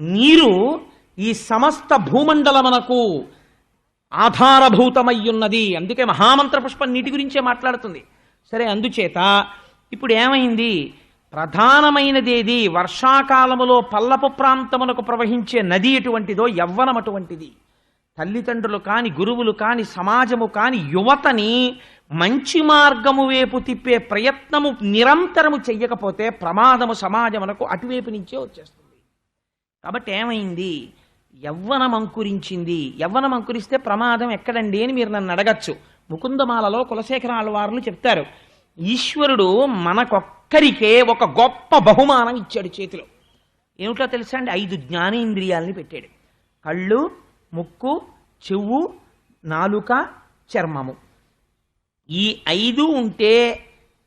నీరు ఈ సమస్త భూమండలమునకు ఆధారభూతమయ్యున్నది. అందుకే మహామంత్ర పుష్పం నీటి గురించే మాట్లాడుతుంది. సరే అందుచేత ఇప్పుడు ఏమైంది ప్రధానమైనదేది వర్షాకాలములో పల్లపు ప్రాంతమునకు ప్రవహించే నది ఎటువంటిదో యవ్వనం అటువంటిది. తల్లిదండ్రులు కాని గురువులు కాని సమాజము కాని యువతని మంచి మార్గము వైపు తిప్పే ప్రయత్నము నిరంతరము చెయ్యకపోతే ప్రమాదము సమాజమునకు అటువైపు నుంచే వచ్చేస్తుంది. కాబట్టి ఏమైంది? యవ్వనం అంకురించింది. యవ్వనం అంకురిస్తే ప్రమాదం ఎక్కడండి అని మీరు నన్ను అడగచ్చు. ముకుందమాలలో కులశేఖర ఆళ్వార్లు చెప్తారు. ఈశ్వరుడు మనకొక్కరికే ఒక గొప్ప బహుమానం ఇచ్చాడు చేతిలో. ఏమిటో తెలుసా అండి? ఐదు జ్ఞానేంద్రియాలని పెట్టాడు. కళ్ళు ముక్కు చెవు నాలుక చర్మము. ఈ ఐదు ఉంటే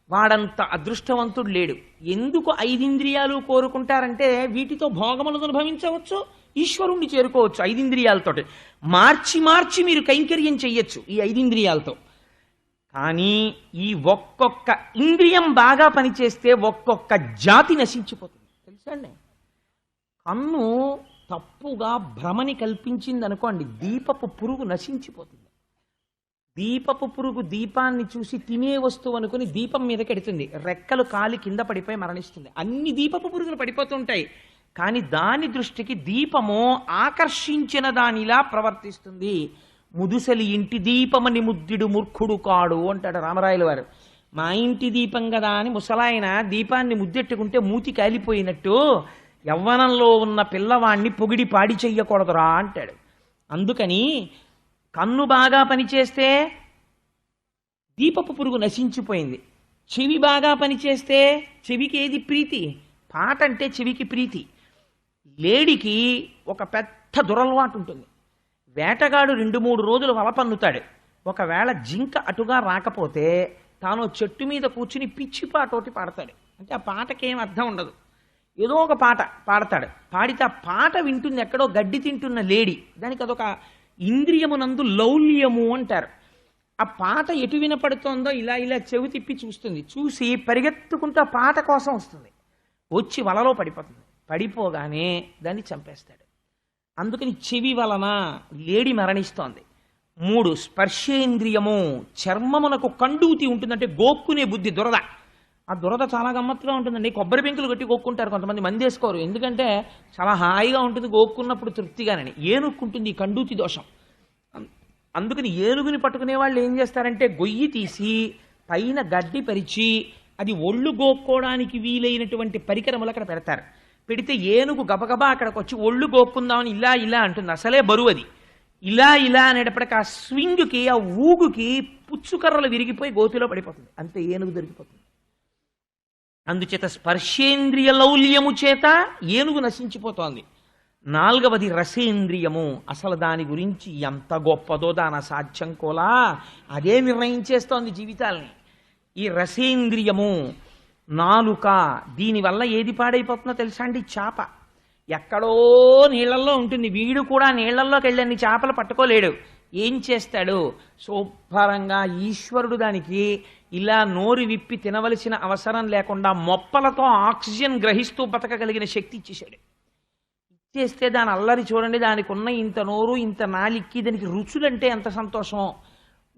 వాడంత అదృష్టవంతుడు లేడు. ఎందుకు ఐదింద్రియాలు కోరుకుంటారంటే వీటితో భోగములను అనుభవించవచ్చు ఈశ్వరుణ్ణి చేరుకోవచ్చు ఐదింద్రియాలతోటి. మార్చి మార్చి మీరు కైంకర్యం చెయ్యొచ్చు ఈ ఐదింద్రియాలతో. కానీ ఈ ఒక్కొక్క ఇంద్రియం బాగా పనిచేస్తే ఒక్కొక్క జాతి నశించిపోతుంది. తెలుసండి? కన్ను తప్పుగా భ్రమని కల్పించింది అనుకోండి దీపపు పురుగు నశించిపోతుంది. దీపపు పురుగు దీపాన్ని చూసి తినే వస్తువు అనుకుని దీపం మీద కెడుతుంది రెక్కలు కాలి కింద పడిపోయి మరణిస్తుంది. అన్ని దీపపు పురుగులు పడిపోతుంటాయి కానీ దాని దృష్టికి దీపము ఆకర్షించిన దానిలా ప్రవర్తిస్తుంది. ముదుసలి ఇంటి దీపమని ముద్దుడు మూర్ఖుడు కాడు అంటాడు రామరాయలు వారు. మా ఇంటి దీపం కదా అని ముసలాయన దీపాన్ని ముద్దెట్టుకుంటే మూతి కాలిపోయినట్టు యవ్వనంలో ఉన్న పిల్లవాణ్ణి పొగిడి పాడి చెయ్యకూడదురా అంటాడు. అందుకని కన్ను బాగా పనిచేస్తే దీపపు పురుగు నశించిపోయింది. చెవి బాగా పనిచేస్తే చెవికి ఏది ప్రీతి? పాట అంటే చెవికి ప్రీతి. లేడికి ఒక పెద్ద దురలవాటు ఉంటుంది. వేటగాడు రెండు మూడు రోజులు వల పన్నుతాడు. ఒకవేళ జింక అటుగా రాకపోతే తాను చెట్టు మీద కూర్చుని పిచ్చి పాటోటి పాడతాడు. అంటే ఆ పాటకి ఏం అర్థం ఉండదు. ఏదో ఒక పాట పాడతాడు. పాడితే ఆ పాట వింటుంది ఎక్కడో గడ్డి తింటున్న లేడి. దానికి అదొక ఇంద్రియమునందు లౌల్యము అంటారు. ఆ పాట ఎటు వినపడుతోందో ఇలా ఇలా చెవి తిప్పి చూస్తుంది. చూసి పరిగెత్తుకుంటూ ఆ పాట కోసం వస్తుంది. వచ్చి వలలో పడిపోతుంది. పడిపోగానే దాన్ని చంపేస్తాడు. అందుకని చెవి వలన లేడి మరణిస్తోంది. మూడు స్పర్శేంద్రియము చర్మమునకు కండూతి ఉంటుందంటే గోక్కునే బుద్ధి దురద. ఆ దురద చాలా గమ్మత్తుగా ఉంటుందండి. కొబ్బరి పెంకులు కట్టి గోక్కుంటారు కొంతమంది మంది వేసుకోరు. ఎందుకంటే చాలా హాయిగా ఉంటుంది గోక్కున్నప్పుడు తృప్తిగానని. ఏనుక్కుంటుంది ఈ కండూతి దోషం. అందుకని ఏనుగుని పట్టుకునే వాళ్ళు ఏం చేస్తారంటే గొయ్యి తీసి పైన గడ్డి పరిచి అది ఒళ్ళు గోక్కోవడానికి వీలైనటువంటి పరికరములు అక్కడ పెడతారు. పెడితే ఏనుగు గబగబా అక్కడికి వచ్చి ఒళ్ళు గోక్కుందామని ఇలా ఇలా అంటుంది. అసలే బరువు అది. ఇలా ఇలా అనేటప్పటికి ఆ స్వింగ్కి ఆ ఊగుకి పుచ్చుకర్రలు విరిగిపోయి గోతిలో పడిపోతుంది. అంతే ఏనుగు దొరికిపోతుంది. అందుచేత స్పర్శేంద్రియ లౌల్యము చేత ఏనుగు నశించిపోతోంది. నాలుగవది రసేంద్రియము. అసలు దాని గురించి ఎంత గొప్పదో దాని అసాధ్యం కోలా. అదే నిర్ణయించేస్తోంది జీవితాల్ని. ఈ రసేంద్రియము నాలుక దీనివల్ల ఏది పాడైపోతుందో తెలుసా అండి? చేప. ఎక్కడో నీళ్ళల్లో ఉంటుంది. వీడు కూడా నీళ్ళల్లోకి వెళ్ళని చేపలు పట్టుకోలేడు. ఏం చేస్తాడు? శుభ్రంగా ఈశ్వరుడు దానికి ఇలా నోరు విప్పి తినవలసిన అవసరం లేకుండా మొప్పలతో ఆక్సిజన్ గ్రహిస్తూ బతకగలిగిన శక్తి ఇచ్చేశాడు. ఇచ్చేస్తే దాని అల్లరి చూడండి దానికి ఉన్న ఇంత నోరు ఇంత నాలిక్కి దానికి రుచులంటే ఎంత సంతోషం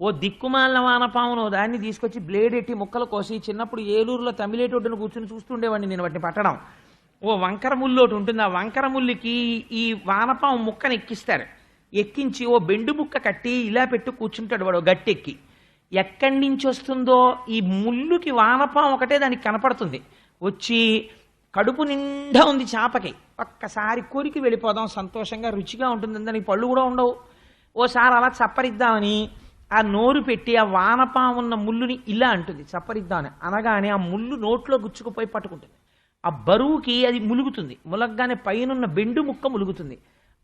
ఓ దిక్కుమాలిన వానపామును దాన్ని తీసుకొచ్చి బ్లేడ్ ఎట్టి ముక్కలు కోసి చిన్నప్పుడు ఏలూరులో తమిళేటొడ్డును కూర్చుని చూస్తుండేవాడిని నేను వాటిని పట్టడం. ఓ వంకర ఉంటుంది. ఆ వంకర ఈ వానపాము ముక్కను ఎక్కిస్తారు. ఎక్కించి ఓ బెండు ముక్క కట్టి ఇలా పెట్టి కూర్చుంటాడు వాడు గట్టెక్కి. ఎక్కడి నుంచి వస్తుందో ఈ ముళ్ళుకి వానపాం ఒకటే దానికి కనపడుతుంది. వచ్చి కడుపు నిండా ఉంది చేపకి. ఒక్కసారి కోరికి వెళ్ళిపోదాం సంతోషంగా రుచిగా ఉంటుంది దానికి పళ్ళు కూడా ఉండవు. ఓసారి అలా చప్పరిద్దామని ఆ నోరు పెట్టి ఆ వానపాము ఉన్న ముళ్ళుని ఇలా అంటుంది చప్పరిద్దామని. అనగానే ఆ ముళ్ళు నోట్లో గుచ్చుకుపోయి పట్టుకుంటుంది. ఆ బరువుకి అది ములుగుతుంది. ములగ్గానే పైనున్న బెండు ముక్క ములుగుతుంది.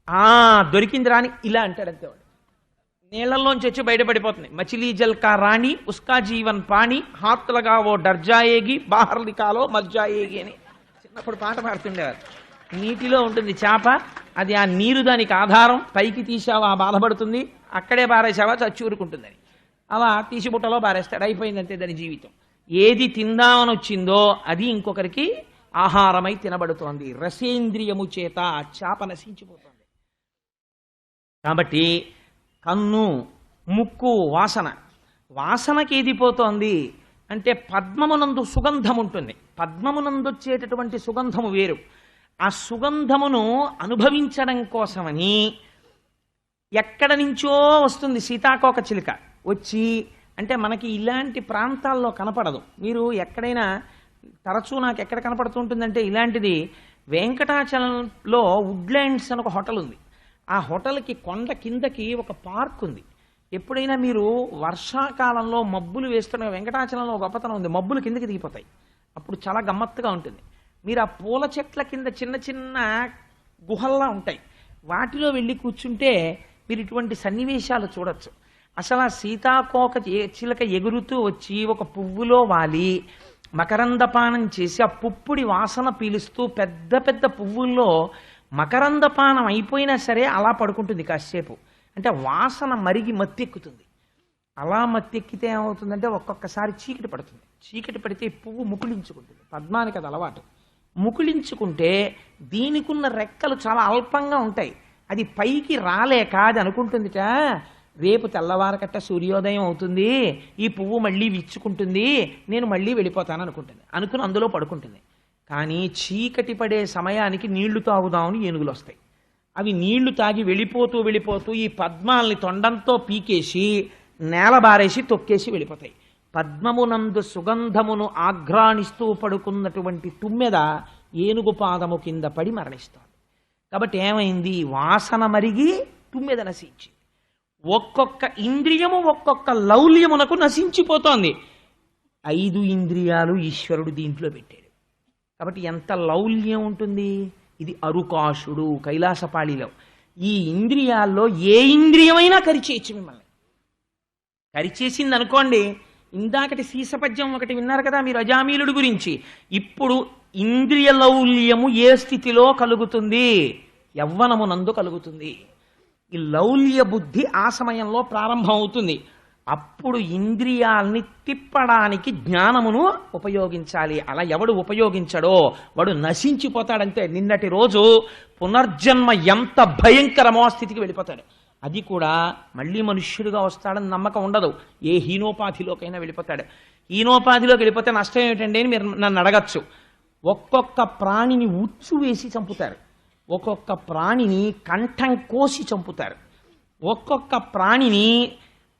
ఆ దొరికింది రాని ఇలా అంటాడు అంతే వాడు నీళ్ళలోంచి వచ్చి బయటపడిపోతుంది. మచిలీ జల్కా రాణి ఉస్కా జీవన్ పాణి హాత్లగా ఓ డర్జాయేగి బాహర్ నికాలో మర్జాయేగి అని చిన్నప్పుడు పాట పాడుతుండేవారు. నీటిలో ఉంటుంది చేప అది ఆ నీరు దానికి ఆధారం పైకి తీసావా బాధపడుతుంది అక్కడే పారేసావా చచ్చూరుకుంటుందని. అలా తీసి బుట్టలో పారేస్తాడు అయిపోయింది దాని జీవితం. ఏది తిందామని వచ్చిందో అది ఇంకొకరికి ఆహారమై తినబడుతోంది. రసేంద్రియము చేత ఆ చేప నశించిపోతుంది. కాబట్టి కన్ను ముక్కు వాసన. వాసనకి ఏది పోతోంది అంటే పద్మమునందు సుగంధం ఉంటుంది పద్మమునందు వచ్చేటటువంటి సుగంధము వేరు. ఆ సుగంధమును అనుభవించడం కోసమని ఎక్కడ నుంచో వస్తుంది సీతాకోక చిలుక. వచ్చి అంటే మనకి ఇలాంటి ప్రాంతాల్లో కనపడదు. మీరు ఎక్కడైనా తరచూ నాకు ఎక్కడ కనపడుతుంటుందంటే ఇలాంటిది వెంకటాచలంలో వుడ్లాండ్స్ అని ఒక హోటల్ ఉంది ఆ హోటల్కి కొండ కిందకి ఒక పార్క్ ఉంది. ఎప్పుడైనా మీరు వర్షాకాలంలో మబ్బులు వేస్తున్న వెంకటాచలంలో గొప్పతనం ఉంది. మబ్బులు కిందకి దిగిపోతాయి. అప్పుడు చాలా గమ్మత్తుగా ఉంటుంది. మీరు ఆ పూల చెట్ల కింద చిన్న చిన్న గుహల్లా ఉంటాయి. వాటిలో వెళ్ళి కూర్చుంటే మీరు ఇటువంటి సన్నివేశాలు చూడొచ్చు. అసలు ఆ సీతాకోక చిలక ఎగురుతూ వచ్చి ఒక పువ్వులో వాలి మకరందపానం చేసి ఆ పుప్పుడి వాసన పీలుస్తూ పెద్ద పెద్ద పువ్వుల్లో మకరందపానం అయిపోయినా సరే అలా పడుకుంటుంది కాసేపు. అంటే వాసన మరిగి మత్తెక్కుతుంది. అలా మత్తెక్కితే ఏమవుతుందంటే ఒక్కొక్కసారి చీకటి పడుతుంది. చీకటి పడితే పువ్వు ముకుళించుకుంటుంది. పద్మానికి అది అలవాటు. ముకుళించుకుంటే దీనికున్న రెక్కలు చాలా అల్పంగా ఉంటాయి. అది పైకి రాలేక అది అనుకుంటుందిట రేపు తెల్లవారకట్ట సూర్యోదయం అవుతుంది. ఈ పువ్వు మళ్ళీ విచ్చుకుంటుంది. నేను మళ్ళీ వెళ్ళిపోతాను అనుకుంటుంది. అనుకుని అందులో పడుకుంటుంది. కానీ చీకటి పడే సమయానికి నీళ్ళు తాగుదామని ఏనుగులు వస్తాయి అవి నీళ్ళు తాగి వెళ్ళిపోతూ వెళ్ళిపోతూ ఈ పద్మాల్ని తొండంతో పీకేసి నేల బారేసి తొక్కేసి వెళ్ళిపోతాయి. పద్మమునందు సుగంధమును ఆఘ్రాణిస్తూ పడుకున్నటువంటి తుమ్మెద ఏనుగు పాదము కింద పడి మరణిస్తుంది. కాబట్టి ఏమైంది? వాసన మరిగి తుమ్మెద నశించింది. ఒక్కొక్క ఇంద్రియము ఒక్కొక్క లౌల్యమునకు నశించిపోతోంది. ఐదు ఇంద్రియాలు ఈశ్వరుడు దీంట్లో పెట్టాడు. కాబట్టి ఎంత లౌల్యం ఉంటుంది? ఇది అరుకాశుడు కైలాసపాళిలో. ఈ ఇంద్రియాల్లో ఏ ఇంద్రియమైనా కరిచేయచ్చు మిమ్మల్ని. కరిచేసింది అనుకోండి ఇందాకటి సీసపద్యం ఒకటి విన్నారు కదా మీరు అజామీలుడు గురించి. ఇప్పుడు ఇంద్రియ లౌల్యము ఏ స్థితిలో కలుగుతుంది? యవ్వనమునందు కలుగుతుంది. ఈ లౌల్య బుద్ధి ఆ సమయంలో ప్రారంభం అవుతుంది అప్పుడు ఇంద్రియాల్ని తిప్పడానికి జ్ఞానమును ఉపయోగించాలి. అలా ఎవడు ఉపయోగించడో వాడు నశించిపోతాడంతే. నిన్నటి రోజు పునర్జన్మ ఎంత భయంకరమో స్థితికి వెళ్ళిపోతాడు. అది కూడా మళ్ళీ మనుష్యుడిగా వస్తాడని నమ్మకం ఉండదు. ఏ హీనోపాధిలోకైనా వెళ్ళిపోతాడు. హీనోపాధిలోకి వెళ్ళిపోతే నష్టం ఏమిటండి అని మీరు నన్ను అడగచ్చు. ఒక్కొక్క ప్రాణిని ఉచ్చు వేసి చంపుతారు. ఒక్కొక్క ప్రాణిని కంఠం కోసి చంపుతారు. ఒక్కొక్క ప్రాణిని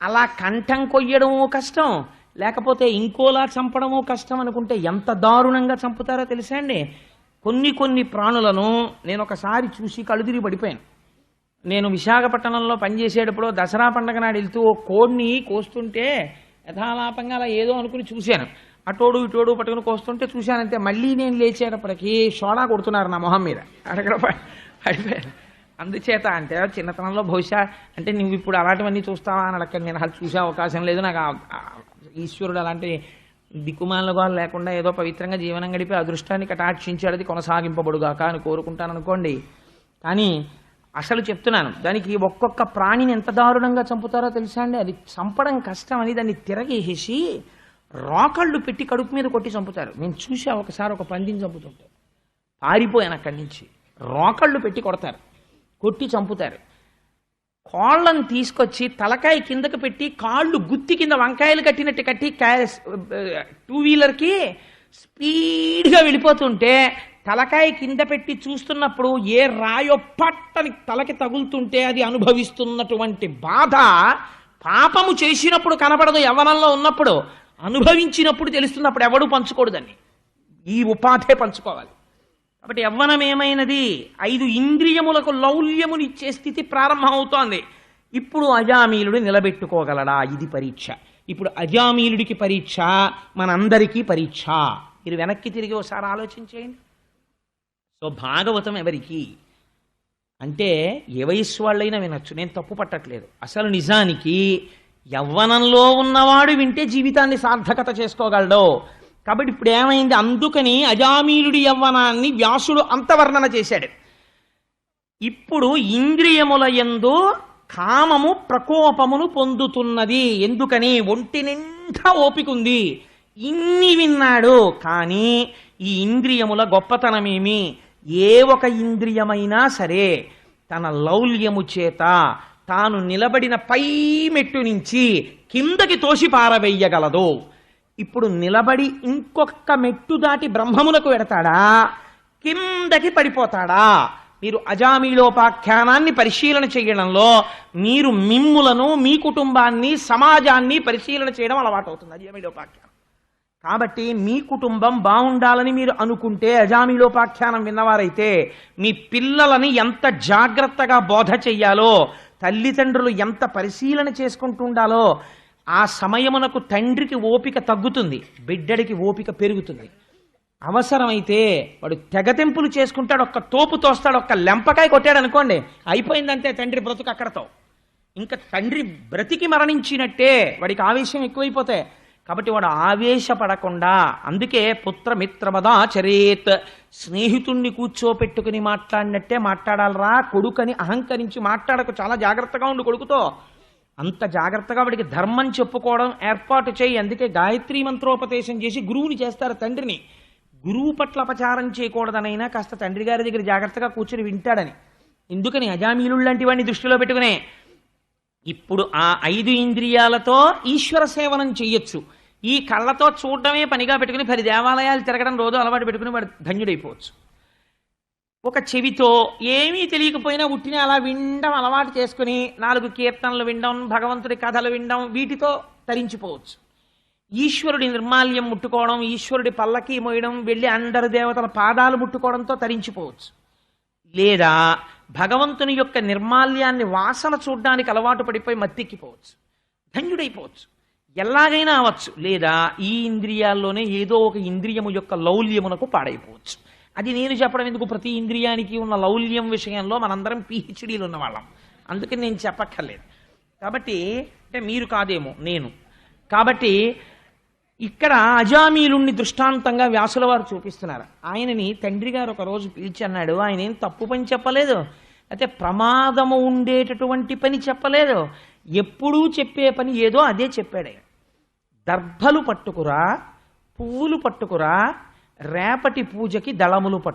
అలా కంఠం కొయ్యడము కష్టం లేకపోతే ఇంకోలా చంపడమో కష్టం అనుకుంటే ఎంత దారుణంగా చంపుతారో తెలుసా అండి? కొన్ని కొన్ని ప్రాణులను నేను ఒకసారి చూసి కలుదిరి పడిపోయాను. నేను విశాఖపట్నంలో పనిచేసేటప్పుడు దసరా పండగ నాడు వెళ్తూ ఓ కోడిని కోస్తుంటే యథాలాపంగా అలా ఏదో అనుకుని చూశాను. అటోడు ఇటోడు పట్టుకుని కోస్తుంటే చూశానంతే. మళ్ళీ నేను లేచేటప్పటికి సోడా కొడుతున్నారు నా మొహం మీద. అక్కడ ప- పడిపోయాను. అందుచేత అంటే చిన్నతనంలో బహుశా అంటే నువ్వు ఇప్పుడు అలాంటివన్నీ చూస్తావా అని అక్కడ నేను అసలు చూసే అవకాశం లేదు. నాకు ఈశ్వరుడు అలాంటి దిక్కుమాలుగా లేకుండా ఏదో పవిత్రంగా జీవనం గడిపి అదృష్టాన్ని కటాక్షించాడు అది కొనసాగింపబడుగాక అని కోరుకుంటాను అనుకోండి కానీ అసలు చెప్తున్నాను దానికి ఒక్కొక్క ప్రాణిని ఎంత దారుణంగా చంపుతారో తెలుసా అండి? అది చంపడం కష్టం అని దాన్ని తిరగేసి రాకళ్ళు పెట్టి కడుపు మీద కొట్టి చంపుతారు. నేను చూసా ఒకసారి ఒక పందిని చంపుతుంటే పారిపోయాను అక్కడి నుంచి. రాకళ్ళు పెట్టి కొడతారు. కొట్టి చంపుతారు. కాళ్ళను తీసుకొచ్చి తలకాయ కిందకు పెట్టి కాళ్ళు గుత్తి కింద వంకాయలు కట్టినట్టు కట్టి టూ వీలర్కి స్పీడ్గా వెళ్ళిపోతుంటే తలకాయ కింద పెట్టి చూస్తున్నప్పుడు ఏ రాయో పట్టని తలకి తగులుతుంటే అది అనుభవిస్తున్నటువంటి బాధ పాపము చేసినప్పుడు కనపడదు యవ్వనంలో ఉన్నప్పుడు. అనుభవించినప్పుడు తెలుస్తున్నప్పుడు ఎవడు పంచుకోడు ఈ ఉపాధే పంచుకోవాలి. కాబట్టి యవ్వనమేమైనది ఐదు ఇంద్రియములకు లౌల్యమునిచ్చే స్థితి ప్రారంభమవుతోంది. ఇప్పుడు అజామీలుడు నిలబెట్టుకోగలడా? ఇది పరీక్ష. ఇప్పుడు అజామీలుడికి పరీక్ష మనందరికీ పరీక్ష. మీరు వెనక్కి తిరిగి ఒకసారి ఆలోచించేయండి. సో భాగవతం ఎవరికి? అంటే ఏ వయస్సు వాళ్ళైనా వినొచ్చు. నేను తప్పు పట్టట్లేదు. అసలు నిజానికి యవ్వనంలో ఉన్నవాడు వింటే జీవితాన్ని సార్థకత చేసుకోగలడు? కాబట్టి ఇప్పుడు ఏమైంది? అందుకని అజామీలుడి యవ్వనాన్ని వ్యాసుడు అంత వర్ణన చేశాడు. ఇప్పుడు ఇంద్రియముల యందు కామము ప్రకోపమును పొందుతున్నది. ఎందుకని? ఒంటి నిండా ఓపికుంది ఇన్ని విన్నాడు. కానీ ఈ ఇంద్రియముల గొప్పతనమేమి? ఏ ఒక ఇంద్రియమైనా సరే తన లౌల్యము చేత తాను నిలబడిన పై మెట్టు నుంచి కిందకి తోసి పారవేయగలదు ఇప్పుడు నిలబడి ఇంకొక మెట్టు దాటి బ్రహ్మములకు వెడతాడా? కిందకి పడిపోతాడా? మీరు అజామీలోపాఖ్యానాన్ని పరిశీలన చేయడంలో మీరు మిమ్ములను మీ కుటుంబాన్ని సమాజాన్ని పరిశీలన చేయడం అలవాటు అవుతుంది అజామీలోపాఖ్యానం. కాబట్టి మీ కుటుంబం బాగుండాలని మీరు అనుకుంటే అజామీలోపాఖ్యానం విన్నవారైతే మీ పిల్లలని ఎంత జాగ్రత్తగా బోధ చెయ్యాలో తల్లిదండ్రులు ఎంత పరిశీలన చేసుకుంటుండాలో ఆ సమయమునకు తండ్రికి ఓపిక తగ్గుతుంది బిడ్డడికి ఓపిక పెరుగుతుంది. అవసరమైతే వాడు తెగతెంపులు చేసుకుంటాడు ఒక్క తోపు తోస్తాడు ఒక్క లెంపకాయ కొట్టాడు అనుకోండి అయిపోయిందంటే తండ్రి బ్రతుకు అక్కడతో. ఇంకా తండ్రి బ్రతికి మరణించినట్టే వాడికి ఆవేశం ఎక్కువైపోతే కాబట్టి వాడు ఆవేశపడకుండా అందుకే పుత్రమిత్రమదాచరేత్ స్నేహితుణ్ణి కూర్చోపెట్టుకుని మాట్లాడినట్టే మాట్లాడాలరా కొడుకని అహంకరించి మాట్లాడకు చాలా జాగ్రత్తగా ఉండు కొడుకుతో. అంత జాగ్రత్తగా వాడికి ధర్మం చెప్పుకోవడం ఏర్పాటు చేయి. అందుకే గాయత్రి మంత్రోపదేశం చేసి గురువుని చేస్తారు తండ్రిని. గురువు పట్ల అపచారం చేయకూడదనైనా కాస్త తండ్రి గారి దగ్గర జాగ్రత్తగా కూర్చొని వింటాడని. ఎందుకని అజామీలు లాంటి వాడిని దృష్టిలో పెట్టుకునే? ఇప్పుడు ఆ ఐదు ఇంద్రియాలతో ఈశ్వర సేవనం చెయ్యొచ్చు. ఈ కళ్ళతో చూడడమే పనిగా పెట్టుకుని పది దేవాలయాలు తిరగడం రోజు అలవాటు పెట్టుకుని వాడు ధన్యుడైపోవచ్చు. ఒక చెవితో ఏమీ తెలియకపోయినా ఉట్టిన అలా వినడం అలవాటు చేసుకుని నాలుగు కీర్తనలు వినడం భగవంతుడి కథలు వినడం వీటితో తరించిపోవచ్చు. ఈశ్వరుడి నిర్మాల్యం ముట్టుకోవడం ఈశ్వరుడి పల్లకి మోయడం వెళ్ళి అందరి దేవతల పాదాలు ముట్టుకోవడంతో తరించిపోవచ్చు. లేదా భగవంతుని యొక్క నిర్మాల్యాన్ని వాసన చూడడానికి అలవాటు పడిపోయి మత్తెక్కిపోవచ్చు. ధన్యుడైపోవచ్చు. ఎలాగైనా అవ్వచ్చు. లేదా ఈ ఇంద్రియాల్లోనే ఏదో ఒక ఇంద్రియము యొక్క లౌల్యమునకు పాడైపోవచ్చు. అది నేను చెప్పడం ఎందుకు? ప్రతి ఇంద్రియానికి ఉన్న లౌల్యం విషయంలో మనందరం పిహెచ్డీలు ఉన్నవాళ్ళం. అందుకని నేను చెప్పక్కర్లేదు. కాబట్టి అంటే మీరు కాదేమో నేను. కాబట్టి ఇక్కడ అజామీలుణ్ణి దృష్టాంతంగా వ్యాసుల వారు చూపిస్తున్నారు. ఆయనని తండ్రి గారు ఒక రోజు పిలిచి అన్నాడు ఆయన ఏం తప్పు పని చెప్పలేదు? అయితే ప్రమాదము ఉండేటటువంటి పని చెప్పలేదు. ఎప్పుడూ చెప్పే పని ఏదో అదే చెప్పాడు దర్భలు పట్టుకురా పువ్వులు పట్టుకురా రేపటి పూజకి దళములు పట్టు